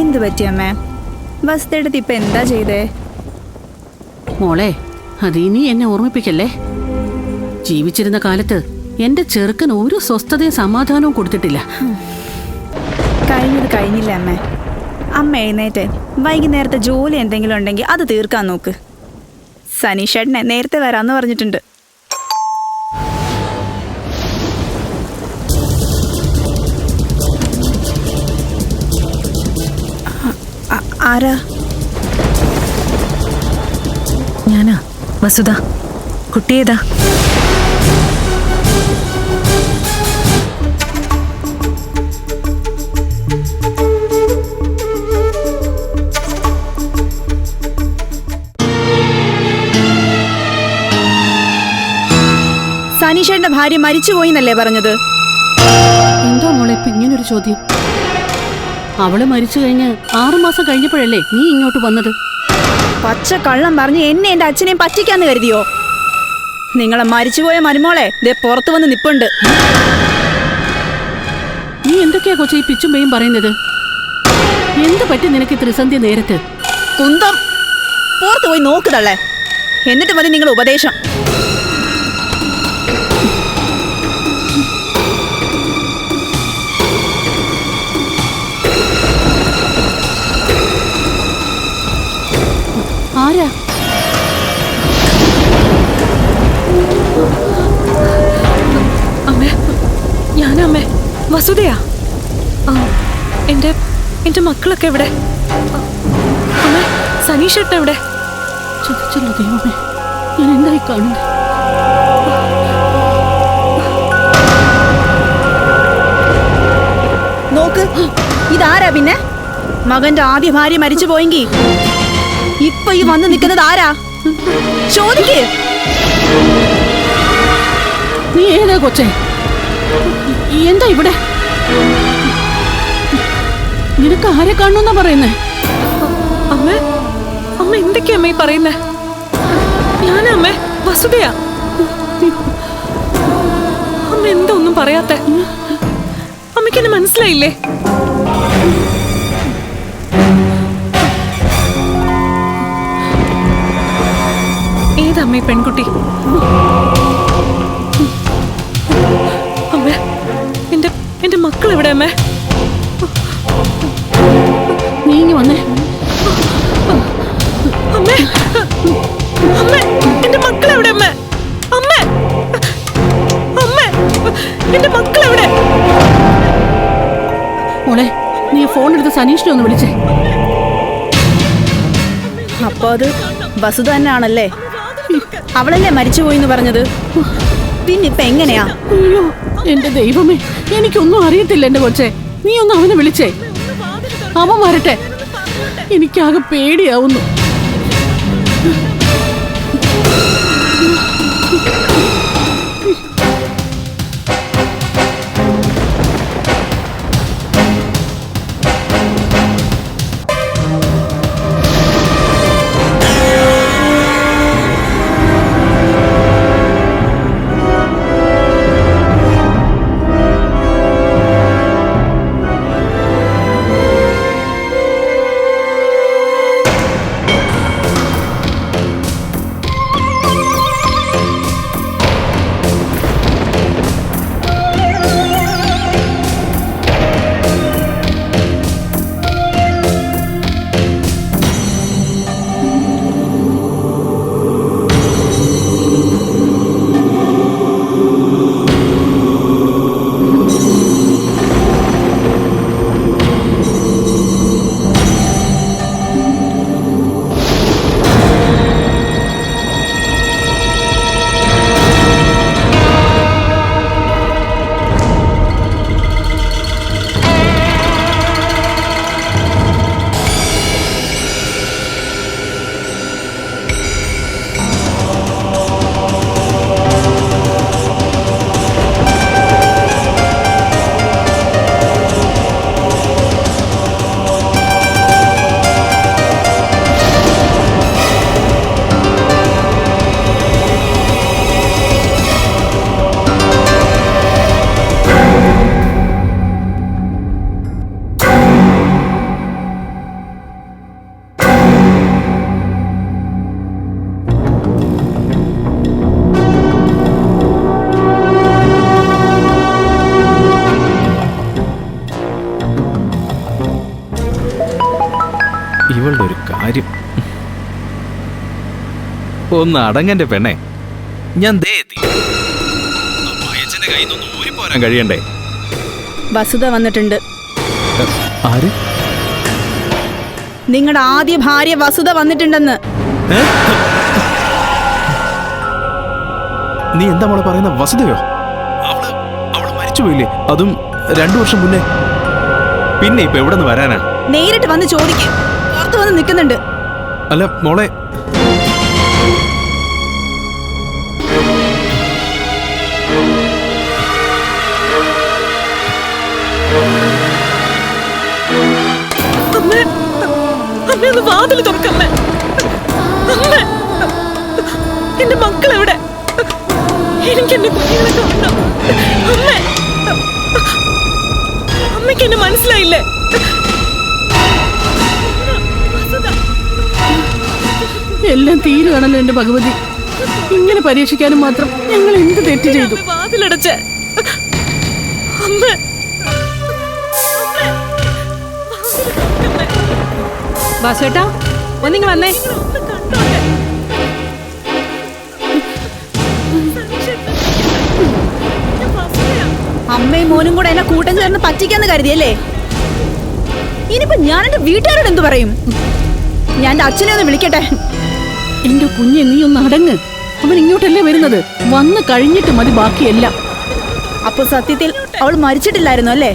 എന്ത് പറ്റി അമ്മേ? വസ്തുഎടുത്ത് ഇപ്പൊ എന്താ ചെയ്തേ? മോളെ അത് ഇനി എന്നെ ഓർമ്മിപ്പിക്കല്ലേ? ജീവിച്ചിരുന്ന കാലത്ത് എന്റെ ചെറുക്കൻ ഒരു സ്വസ്ഥതയും സമാധാനവും കൊടുത്തിട്ടില്ല. കഴിഞ്ഞത് കഴിഞ്ഞില്ല അമ്മേ? അമ്മ എഴുന്നേറ്റ് വൈകുന്നേരത്തെ ജോലി എന്തെങ്കിലും ഉണ്ടെങ്കിൽ അത് തീർക്കാൻ നോക്ക്. സനീഷേട്ടനെ നേരത്തെ വരാമെന്ന് പറഞ്ഞിട്ടുണ്ട്. ആരാ? ഞാനാ? വസുത. കുട്ടിയേതാ? സനീഷേട്ടന്റെ ഭാര്യ മരിച്ചുപോയി എന്നല്ലേ പറഞ്ഞത്? എന്താ മോളെ ഇപ്പൊ ഇങ്ങനൊരു ചോദ്യം. അവൾ മരിച്ചു കഴിഞ്ഞ് ആറുമാസം കഴിഞ്ഞപ്പോഴല്ലേ നീ ഇങ്ങോട്ട് വന്നത്? പച്ച കള്ളം പറഞ്ഞ് എന്നെ എന്റെ അച്ഛനെയും പറ്റിക്കാന്ന് കരുതിയോ? നിങ്ങളെ മരിച്ചുപോയ മരുമോളെ ദേ പുറത്തു വന്ന് നിപ്പുണ്ട്. നീ എന്തൊക്കെയാ കൊച്ചു ഈ പിച്ചും പേയും പറയുന്നത്? എന്ത് പറ്റി നിനക്ക് ത്രിസന്ധ്യ നേരത്ത്? കുന്തം. പുറത്തു പോയി നോക്കുതള്ളേ എന്നിട്ട് മതി നിങ്ങൾ ഉപദേശം. ആ എന്റെ എന്റെ മക്കളൊക്കെ എവിടെ? സനീഷ് അമ്മേ സനീഷേട്ടൻ എവിടെ? ചതിച്ചല്ലോ ദൈവമേ ഞാൻ എന്തായി കാണുന്നത് നോക്ക് ഇതാരാ പിന്നെ? മകന്റെ ആദ്യ ഭാര്യ മരിച്ചു പോയെങ്കി. ഇപ്പൊ ഈ വന്ന് നിൽക്കുന്നത് ആരാ? ചോദിക്ക്. നീ ഏതാ കൊച്ചേ? എന്താ ഇവിടെ? നിനക്ക് ആരെ കാണുന്നാ പറയുന്നേ? അമ്മ അമ്മ എന്തൊക്കെയാ അമ്മ ഈ പറയുന്നേ? ഞാനാ അമ്മേ വസുതയാ അമ്മ എന്താ ഒന്നും പറയാത്ത? അമ്മയ്ക്ക് എന്നെ മനസ്സിലായില്ലേ? ഏതമ്മ പെൺകുട്ടി? വസുത തന്നെയാണല്ലേ? അവളല്ലേ മരിച്ചുപോയി എന്ന് പറഞ്ഞത്? പിന്നെ ഇപ്പൊ എങ്ങനെയാ? എന്റെ ദൈവമേ എനിക്കൊന്നും അറിയത്തില്ല എന്റെ കൊച്ചെ. നീ ഒന്ന് അവനെ വിളിച്ചേ. അവൻ വരട്ടെ. എനിക്കാകെ പേടിയാവുന്നു. ഇവളുടെ ഒരു കാര്യം. ഒന്ന് അടങ്ങന്റെ പെണ്ണെ. ഞാൻ ദേ എത്തി. അമ്മായിയച്ഛന്റെ കയ്യിൽ നിന്ന് ഊരിപ്പോരാൻ കഴിയണ്ടേ? വസുത വന്നിട്ടുണ്ട്. ആര്? നിങ്ങളുടെ ആദ്യ ഭാര്യ വസുത വന്നിട്ടുണ്ടെന്ന്. നീ എന്താ മോളെ പറയുന്ന വസുതയോ അവൾ അവൾ മരിച്ചുപോയില്ലേ അതും രണ്ടു വർഷം മുന്നേ. പിന്നെ ഇപ്പൊ എവിടെ നിന്ന് വരാനാ? നേരിട്ട് വന്ന് ചോദിക്കും. പുറത്ത് വന്ന് നിൽക്കുന്നുണ്ട്. അല്ല മോളെ. അമ്മ അമ്മ ഒന്ന് വാതിൽ തുറക്കമ്മ അമ്മ എന്റെ മക്കൾ എവിടെ? എനിക്ക് എന്റെ കുഞ്ഞുങ്ങളെ കാണണം. അമ്മ അമ്മയ്ക്ക് എന്നെ മനസ്സിലായില്ലേ? എല്ലാം തീരുകയാണല്ലോ എന്റെ ഭഗവതി. ഇങ്ങനെ പരീക്ഷിക്കാനും മാത്രം ഞങ്ങൾ എന്ത് തെറ്റ് ചെയ്തു? വാതിലടച്ച്? അമ്മ. വാസുവേട്ടാ ഒന്നിങ്ങ് വന്നേ. അമ്മയും മോനും കൂടെ എന്നെ കൂട്ടം ചേർന്ന് പറ്റിക്കാന്ന് കരുതിയല്ലേ? ഇനിയിപ്പോ ഞാൻ എന്റെ വീട്ടുകാരോട് എന്തു പറയും? ഞാൻ എന്റെ അച്ഛനെ ഒന്ന് വിളിക്കട്ടെ. എന്റെ കുഞ്ഞെ നീ ഒന്ന് അടങ്ങ്. അവൻ ഇങ്ങോട്ടല്ലേ വരുന്നത്? വന്നു കഴിഞ്ഞിട്ട് മതി ബാക്കിയെല്ലാം. അപ്പൊ സത്യത്തിൽ അവൾ മരിച്ചിട്ടില്ലായിരുന്നു അല്ലേ?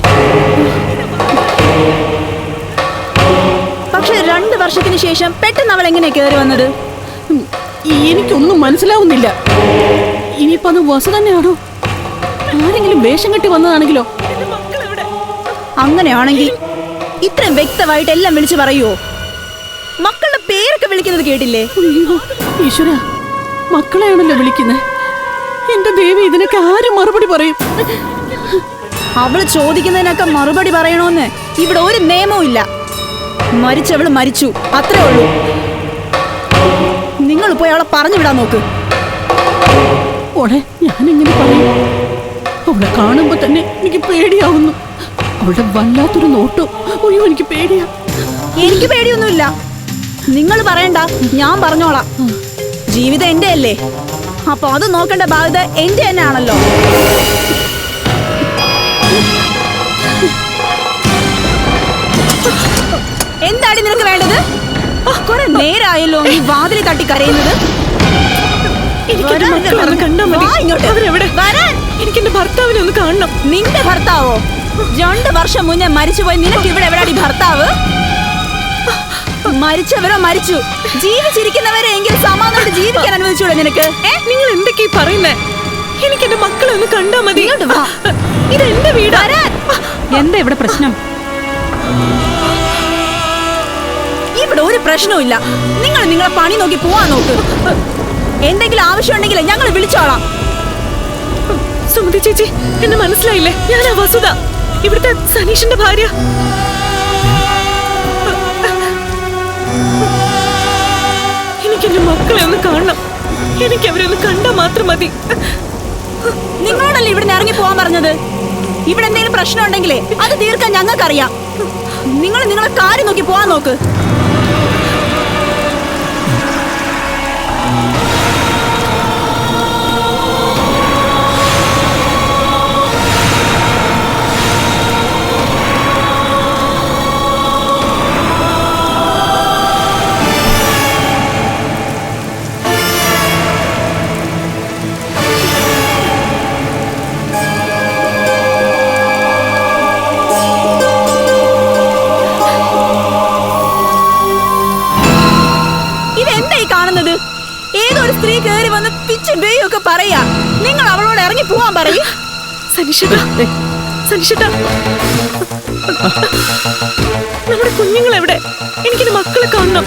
പക്ഷെ രണ്ട് വർഷത്തിന് ശേഷം പെട്ടെന്ന് അവൾ എങ്ങനെ കയറി വന്നത്? എനിക്കൊന്നും മനസ്സിലാവുന്നില്ല. ഇനിയിപ്പോ അത് വസു തന്നെയാണോ? ആരെങ്കിലും വേഷം കെട്ടി വന്നതാണെങ്കിലോ? മക്കൾ അങ്ങനെയാണെങ്കിൽ ഇത്രയും വ്യക്തമായിട്ട് എല്ലാം വിളിച്ചു പറയുവോ? മക്കളുടെ പേരൊക്കെ വിളിക്കുന്നത് കേട്ടില്ലേ? ഈശ്വര മക്കളെയാണല്ലോ വിളിക്കുന്നത് എന്റെ ദേവി ഇതിനൊക്കെ ആരും മറുപടി പറയും? അവൾ ചോദിക്കുന്നതിനൊക്കെ മറുപടി പറയണോന്ന് ഇവിടെ ഒരു നിയമവും ഇല്ല. മരിച്ചവൾ മരിച്ചു അത്രേ ഉള്ളൂ. നിങ്ങൾ പോയി അവളെ പറഞ്ഞു വിടാൻ നോക്ക്. ഞാൻ എങ്ങനെ പറയും. അവളെ കാണുമ്പോ തന്നെ എനിക്ക് പേടിയാവുന്നു. അവളുടെ വല്ലാത്തൊരു നോട്ടോ. അയ്യോ എനിക്ക് പേടിയാ. എനിക്ക് പേടിയൊന്നുമില്ല. നിങ്ങൾ പറയണ്ട ഞാൻ പറഞ്ഞോളാം. ജീവിതം എന്റെ അല്ലേ അപ്പൊ അത് നോക്കേണ്ട ബാധ്യത എന്റെ തന്നെ ആണല്ലോ എന്താണ് നിനക്ക് വേണ്ടത്? കുറെ നേരായല്ലോ ഈ വാതിലി തട്ടി കരയുന്നത്. എനിക്ക് എന്റെ വരാൻ മക്കളെ ഒന്ന് കണ്ടാ മതി. വാ ഇങ്ങോട്ട്. അവരെവിടെ? വരാൻ. എനിക്ക് ഭർത്താവിനെ ഒന്ന് കാണണം. നിന്റെ ഭർത്താവോ? രണ്ടു വർഷം മുന്നേ മരിച്ചുപോയി നിനക്ക് ഇവിടെ എവിടെയാണ് ഭർത്താവ്? മരിച്ചവരോ മരിച്ചു. ജീവിച്ചിരിക്കുന്നവരെ എങ്കിലും സമാധാനമായിട്ട് ജീവിക്കാൻ അനുവദിച്ചൂടെ നിനക്ക്? നിങ്ങൾ എന്തൊക്കെയാ പറയുന്നേ? എനിക്ക് എന്റെ മക്കളെ ഒന്ന് കണ്ടാ മതി. ഇത് എന്റെ വീട്. എന്താ ഇവിടെ പ്രശ്നം? ഇവിടെ ഒരു പ്രശ്നവും നിങ്ങൾ നിങ്ങളെ പണി നോക്കി പോവാൻ നോക്ക്. എന്തെങ്കിലും ആവശ്യമുണ്ടെങ്കിൽ ഞങ്ങൾ വിളിച്ചോളാം. സുമതി ചേച്ചി എന്നെ മനസ്സിലായില്ലേ? ഞാൻ വസുത ഇവിടുത്തെ സനീഷിന്റെ ഭാര്യ. എനിക്ക് എന്റെ മക്കളെ ഒന്ന് കാണണം. എനിക്ക് അവരെ ഒന്ന് കണ്ടാ മാത്രം മതി. നിങ്ങളോടല്ലേ ഇവിടെ ഇറങ്ങി പോവാൻ പറഞ്ഞത്? ഇവിടെ എന്തെങ്കിലും പ്രശ്നം ഉണ്ടെങ്കിലേ അത് തീർക്കാൻ ഞങ്ങൾക്കറിയാം. നിങ്ങൾ നിങ്ങളെ കാര്യം നോക്കി പോവാൻ നോക്ക്. സനിഷേട്ടാ സനിഷേട്ടാ നമ്മുടെ കുഞ്ഞുങ്ങൾ എവിടെ എനിക്ക് മക്കളെ കാണണം.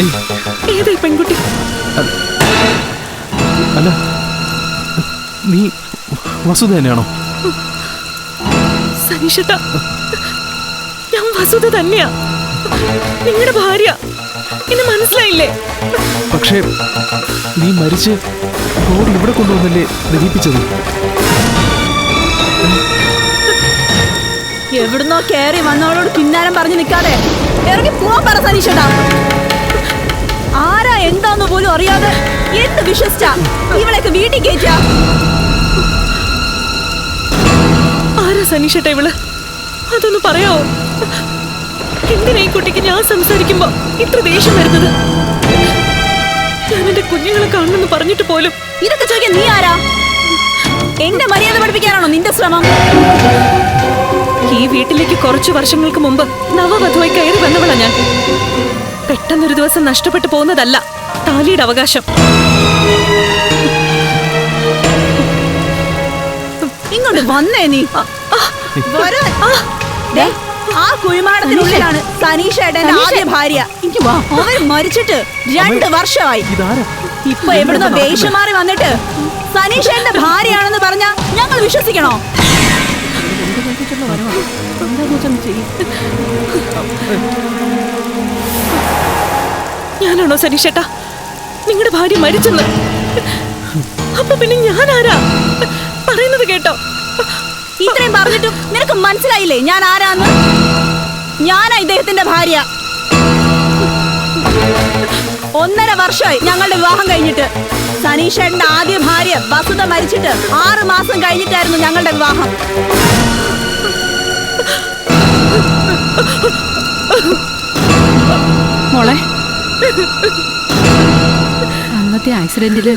ഏയ്. ഏതാ ഈ പെൺകുട്ടി? അല്ല. നീ വസുത തന്നെയാണോ? സനീഷേട്ടാ ഞാൻ വസുത തന്നെയാ. നിങ്ങളുടെ ഭാര്യ. എന്നെ മനസ്സിലായില്ലേ? പക്ഷേ നീ മരിച്ച് റോഡ് ഇവിടെ കൊണ്ടുവന്നല്ലേ ദഹിപ്പിച്ചത് എവിടുന്നോ കേറി വന്നവളോട് കിന്നാരം പറഞ്ഞു നിൽക്കാതെ ഇറങ്ങി പോവാൻ പറ സനീഷേട്ടാ ആരാ എന്താന്ന് പോലും അറിയാതെ എന്ത് വിശ്വസിച്ചാ ഇവളെയൊക്കെ വീട്ടിൽ കയറ്റാ ആരാ സനീഷേട്ടാ ഇവൾ? അതൊന്ന് പറയാവോ? എന്തിനാ ഈ കുട്ടിക്ക് ഞാൻ സംസാരിക്കുമ്പോ ഇത്ര ദേഷ്യം വരുന്നത്? ഞാൻ എന്റെ കുഞ്ഞുങ്ങളെ കാണണമെന്ന് പറഞ്ഞിട്ട് പോലും ഇതൊക്കെ ചോദിക്കാൻ നീ ആരാ? എന്റെ മര്യാദ പഠിപ്പിക്കാനാണോ നിന്റെ ശ്രമം? ഈ വീട്ടിലേക്ക് കുറച്ചു വർഷങ്ങൾക്ക് മുമ്പ് നവവധുവായി കയറി വന്നവളാ ഞാൻ. പെട്ടെന്നൊരു ദിവസം നഷ്ടപ്പെട്ടു പോകുന്നതല്ല താലിയുടെ അവകാശം. ഇങ്ങോട്ട് വന്നേ നീ. വരാൻ. ആ കുഴിമാടത്തിനുള്ളിലാണ് സനീഷ. ഏട്ടന്റെ ആദ്യ ഭാര്യ. അവൻ മരിച്ചിട്ട് രണ്ട് വർഷമായി. ഇപ്പൊ എവിടുന്ന് വേഷം മാറി വന്നിട്ട് സനീഷേട്ടന്റെ ഭാര്യയാണെന്ന് പറഞ്ഞ ഞങ്ങൾ വിശ്വസിക്കണോ? ഞാനാണോ സനീഷേട്ടാ നിങ്ങളുടെ ഭാര്യ മരിച്ചെന്ന്. അപ്പൊ പിന്നെ ഞാനാരാ? ആരാ പറയുന്നത് കേട്ടോ. ഇത്രയും പറഞ്ഞിട്ടും നിനക്ക് മനസ്സിലായില്ലേ? ഞാൻ ആരാന്ന്? ഞാനാ ഇദ്ദേഹത്തിന്റെ ഭാര്യ. ഒന്നര വർഷമായി ഞങ്ങളുടെ വിവാഹം കഴിഞ്ഞിട്ട് സനീഷേട്ടന്റെ ആദ്യ ഭാര്യ വസുത മരിച്ചിട്ട് ആറ് മാസം കഴിഞ്ഞിട്ടായിരുന്നു ഞങ്ങളുടെ വിവാഹം. മോളെ അന്നത്തെ ആക്സിഡന്റിൽ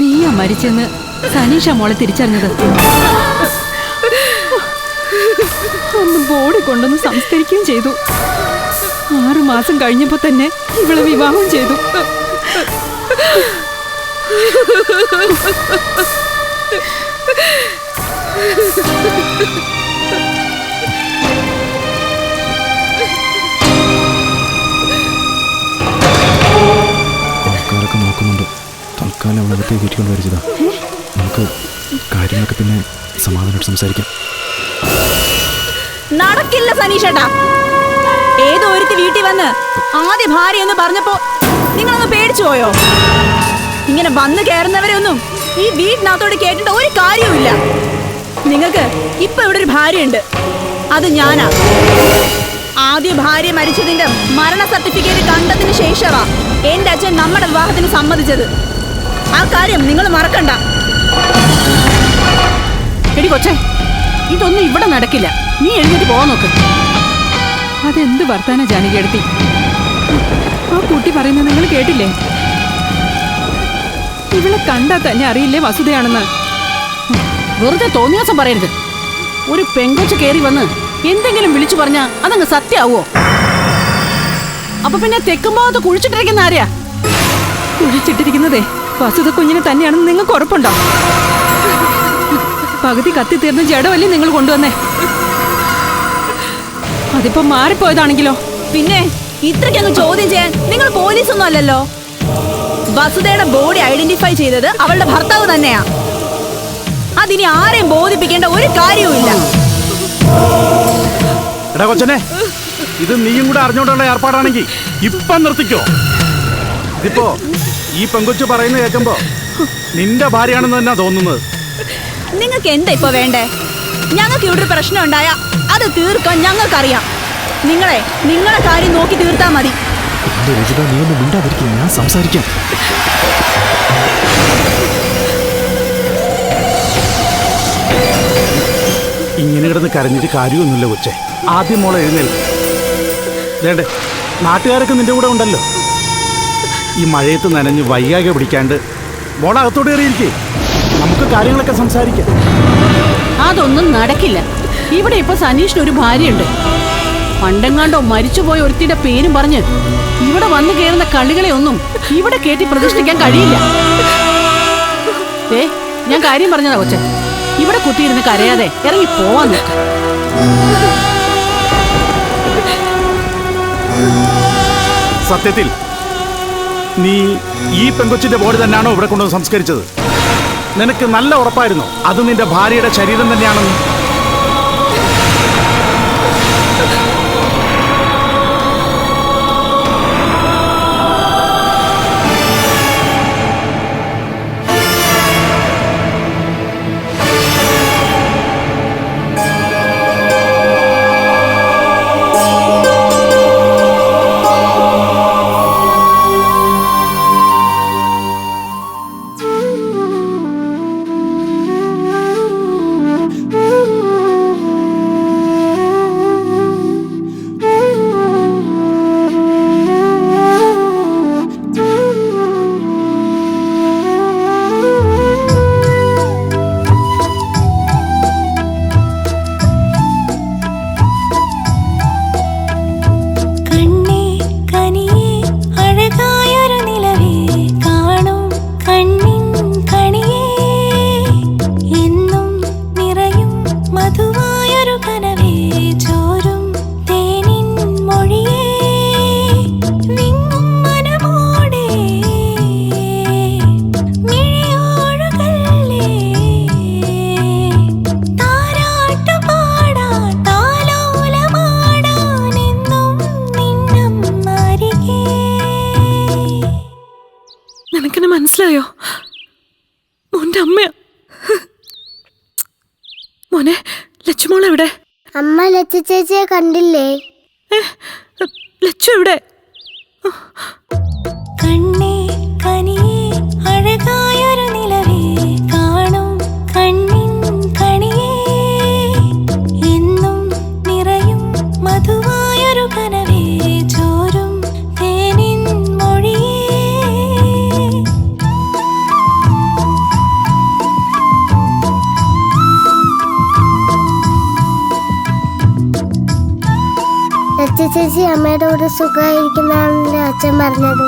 നീയാ മരിച്ചെന്ന് സനീഷ മോളെ തിരിച്ചറിഞ്ഞത്? അന്ന് ബോഡി കൊണ്ടൊന്ന് സംസ്കരിക്കുകയും ചെയ്തു. ആറു മാസം കഴിഞ്ഞപ്പോ തന്നെ ഇവളെ വിവാഹം ചെയ്തു. ആൾക്കാരൊക്കെ നോക്കുന്നുണ്ട്. തൽക്കാലം അവളകത്തെ വീട്ടിൽ വരച്ചതാ. നമുക്ക് കാര്യങ്ങളൊക്കെ പിന്നെ സമാധാനമായിട്ട് സംസാരിക്കാം. നടക്കില്ല സനീഷേട്ടാ. ഏതോ ഒരുത്തി വീട്ടിൽ വന്ന് ആദ്യ ഭാര്യ എന്ന് പറഞ്ഞപ്പോ നിങ്ങളൊന്ന് പേടിച്ചു പോയോ? ഇങ്ങനെ വന്നു കയറുന്നവരെ ഒന്നും ഈ വീട്ടിനകത്തോട് കേട്ടിട്ട് ഒരു കാര്യവുമില്ല. നിങ്ങൾക്ക് ഇപ്പൊ ഇവിടെ ഒരു ഭാര്യയുണ്ട്. അത് ഞാനാ. ആദ്യ ഭാര്യ മരിച്ചതിന്റെ മരണ സർട്ടിഫിക്കറ്റ് കണ്ടതിന് ശേഷമാ എന്റെ അച്ഛൻ നമ്മുടെ വിവാഹത്തിന് സമ്മതിച്ചത്. ആ കാര്യം നിങ്ങൾ മറക്കണ്ട. എടി കൊച്ചേ. ഇതൊന്നും ഇവിടെ നടക്കില്ല. നീ എഴുന്നേറ്റ് പോവാൻ നോക്ക്. അതെന്ത് വർത്താന ജാനകിയെടുത്തി ആ കുട്ടി പറയുന്നത് നിങ്ങൾ കേട്ടില്ലേ? ഇവളെ കണ്ടാ തന്നെ അറിയില്ലേ വസുതയാണെന്ന് വെറുതെ തോന്നിയാസം പറയരുത്. ഒരു പെങ്കൊച്ച് കയറി വന്ന് എന്തെങ്കിലും വിളിച്ചു പറഞ്ഞാ അതങ്ങ് സത്യാവോ അപ്പൊ പിന്നെ തെക്കുംഭാഗത്ത് കുഴിച്ചിട്ടിരിക്കുന്ന ആരെയാ? കുഴിച്ചിട്ടിരിക്കുന്നതേ വസുത കുഞ്ഞിനെ തന്നെയാണെന്ന് നിങ്ങൾക്ക് ഉറപ്പുണ്ടോ? പകുതി കത്തി തീർന്ന ജഡമല്ലേ നിങ്ങൾ കൊണ്ടുവന്നേ? അതിപ്പോ മാറിപ്പോയതാണെങ്കിലോ? പിന്നെ ഇത്രയ്ക്കങ്ങ് ചോദ്യം ചെയ്യാൻ നിങ്ങൾ പോലീസൊന്നും അല്ലല്ലോ. വസുതയുടെ ബോഡി ഐഡന്റിഫൈ ചെയ്തത് അവളുടെ ഭർത്താവ് തന്നെയാ. അതിനി ആരെയും ബോധിപ്പിക്കേണ്ട ഒരു കാര്യവുമില്ല. എടാ കൊച്ചനെ ഇത് നീയും കൂടെ അറിഞ്ഞോണ്ടുള്ള ഏർപ്പാടാണെങ്കിൽ ഇപ്പം നിർത്തിക്കോ. ഇതിപ്പോ ഈ പെങ്കൊച്ചു പറയുന്നത് കേൾക്കുമ്പോ നിന്റെ ഭാര്യയാണെന്ന് തന്നെ തോന്നുന്നത്. നിങ്ങൾക്ക് എന്താ ഇപ്പൊ വേണ്ടേ? ഞങ്ങൾക്ക് ഇവിടെ ഒരു പ്രശ്നം ഉണ്ടായ അത് തീർക്കാൻ ഞങ്ങൾക്കറിയാം. നിങ്ങളെ നിങ്ങളെ കാര്യം നോക്കി തീർത്താ മതി. നീ ഒന്നും ഞാൻ സംസാരിക്കാം. ഇങ്ങനെ കിടന്ന് കരഞ്ഞിട്ട് കാര്യമൊന്നുമില്ല കൊച്ചെ. ആദ്യം മോളെ എഴുന്നേൽ. വേണ്ടേ നാട്ടുകാരൊക്കെ നിന്റെ കൂടെ ഉണ്ടല്ലോ. ഈ മഴയത്ത് നനഞ്ഞ് വയ്യാകെ പിടിക്കാണ്ട് മോളെ അകത്തോട്ട് കയറിയിരിക്കേ. നമുക്ക് കാര്യങ്ങളൊക്കെ സംസാരിക്കാം. അതൊന്നും നടക്കില്ല. ഇവിടെ ഇപ്പൊ സനീഷിന് ഒരു ഭാര്യയുണ്ട്. പണ്ടെങ്ങാണ്ടോ മരിച്ചുപോയ ഒരുത്തിയുടെ പേരും പറഞ്ഞ് ഇവിടെ വന്നു കയറുന്ന കളികളെ ഒന്നും ഇവിടെ കേട്ടി പ്രതിഷ്ഠിക്കാൻ കഴിയില്ല. ഏ ഞാൻ കാര്യം പറഞ്ഞതാ കൊച്ചെ. ഇവിടെ കുത്തിയിരുന്ന് കരയാതെ ഇറങ്ങി പോവാൻ നോക്ക്. സത്യത്തിൽ നീ ഈ പെങ്കൊച്ചിന്റെ ബോഡി തന്നെയാണോ ഇവിടെ കൊണ്ടുവന്ന് സംസ്കരിച്ചത്? നിനക്ക് നല്ല ഉറപ്പായിരുന്നു. അത് നിന്റെ ഭാര്യയുടെ ശരീരം തന്നെയാണെന്ന്. കണ്ടില്ലേ? ലച്ചു എവിടെ? കണ്ണേ. അമ്മയുടെ കൂടെ സുഖമായിരിക്കുന്നതാണല്ലോ അച്ഛൻ പറഞ്ഞത്?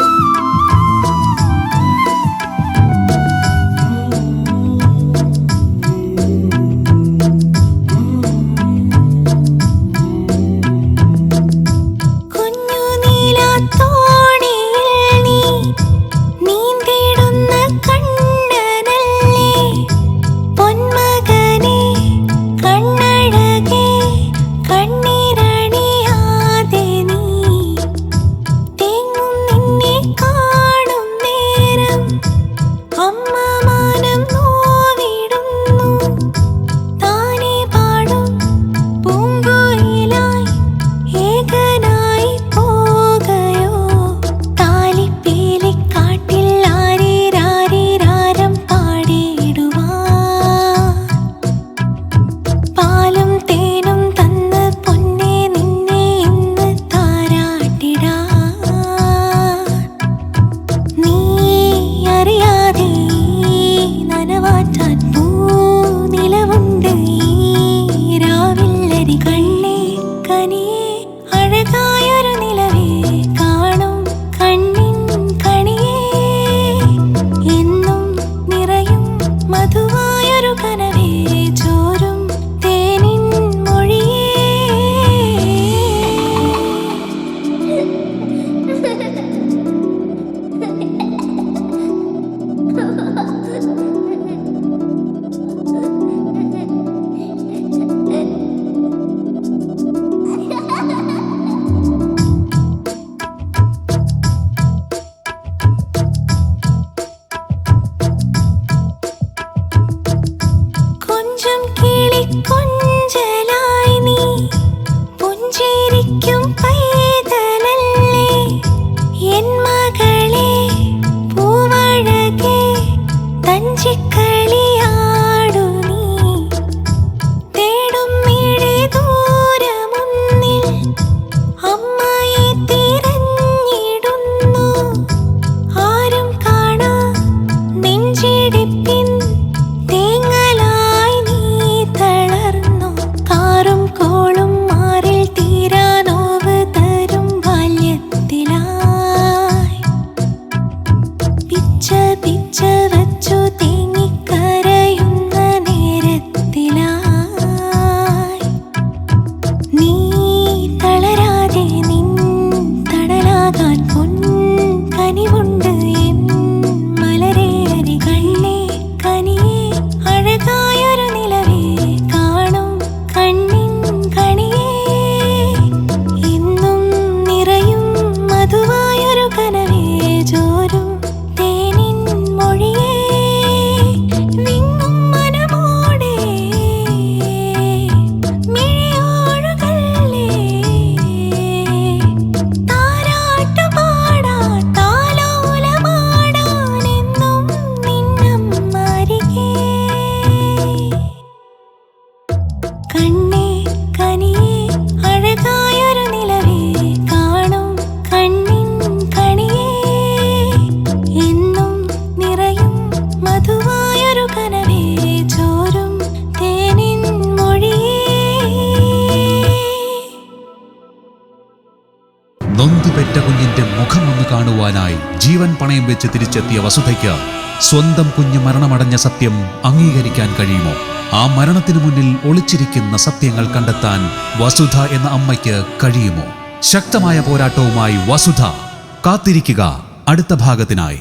അവന്റെ മുഖം ഒന്ന് കാണുവാനായി ജീവൻ പണയം വെച്ച് തിരിച്ചെത്തിയ വസുധയ്ക്ക് സ്വന്തം കുഞ്ഞ് മരണമടഞ്ഞ സത്യം അംഗീകരിക്കാൻ കഴിയുമോ? ആ മരണത്തിനു മുന്നിൽ ഒളിച്ചിരിക്കുന്ന സത്യങ്ങൾ കണ്ടെത്താൻ വസുധ എന്ന അമ്മയ്ക്ക് കഴിയുമോ? ശക്തമായ പോരാട്ടവുമായി വസുധ കാത്തിരിക്കുക. അടുത്ത ഭാഗത്തിനായി.